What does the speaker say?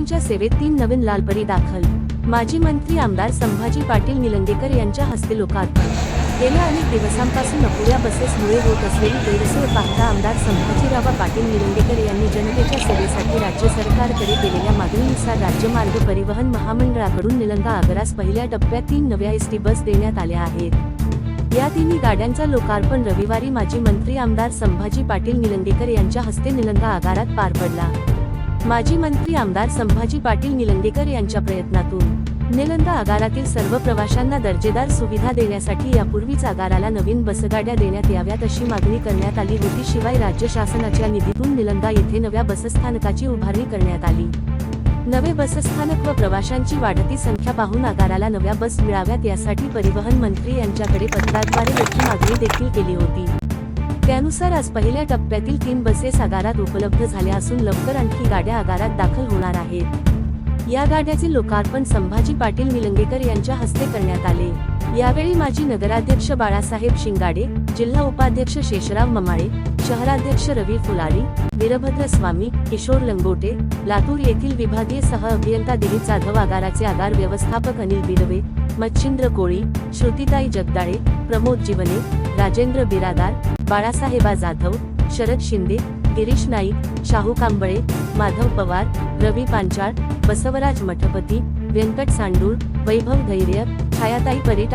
जनतेच्या सेवेत तीन नवीन लालपरी दाखल. माजी मंत्री आमदार संभाजी पाटील निलंगेकर यांच्या हस्ते लोकार्पण. गेल्या अनेक दिवसांपासून अपुऱ्या बसेसमुळे होत असलेली गैरसोय पाहता आमदार संभाजीराव पाटील निलंगेकर यांनी जनतेच्या सेवेसाठी राज्य सरकारकडे केलेल्या मागणीनुसार राज्यमार्ग परिवहन महामंडळाकडून निलंगा आगारास पहिल्या टप्प्यात तीन नव्या एसटी बस देण्यात आल्या आहेत. या तिन्ही गाड्यांचा लोकार्पण रविवारी माजी मंत्री आमदार संभाजी पाटील निलंगेकर यांच्या हस्ते निलंगा आगारात पार पडला. माजी मंत्री आमदार संभाजी पाटील निलंगेकर यांच्या प्रयत्नातून. निलंदा आगारातील सर्व प्रवाशांना दर्जेदार सुविधा देण्यासाठी यापूर्वीच आगाराला नवीन बसगाड्या देण्यात याव्यात अशी मागणी करण्यात आली होती शिवाय राज्य शासनाच्या निधीतून निलंगा येथे नव्या बसस्थानकाची उभारणी करण्यात आली. नवे बसस्थानक व प्रवाशांची वाढती संख्या पाहून आगाराला नव्या बस मिळाव्यात यासाठी परिवहन मंत्री यांच्याकडे पत्राद्वारे मोठी मागणी देखील केली होती. त्यानुसार आज पहिल्या टप्प्यातील तीन बसेस आगारात उपलब्ध झाल्या असून लवकर आणखी गाड्या आगारात दाखल होणार आहेत. या गाड्याचे लोकार्पण संभाजी पाटील निलंगेकर यांच्या हस्ते करण्यात आले. यावेळी माजी नगराध्यक्ष बाळासाहेब शिंगाडे जिल्हा उपाध्यक्ष शेषराव ममाळे शहराध्यक्ष रवी फुलारी वीरभद्र स्वामी किशोर लंगोटे लातूर येथील विभागीय सह अभियंता दिलीप जाधव आगाराचे आगार व्यवस्थापक अनिल बिरवे मच्छिंद्र कोळी श्रुतिताई जगदाळे प्रमोद जीवने राजेंद्र बिरादार बाळासाहेबा जाधव शरद शिंदे गिरीश नाईक शाहू कांबळे माधव पवार रवी पांचाळ बसवराज मठपती व्यंकट सांडूळ वैभव धैर्य छायाताई परीट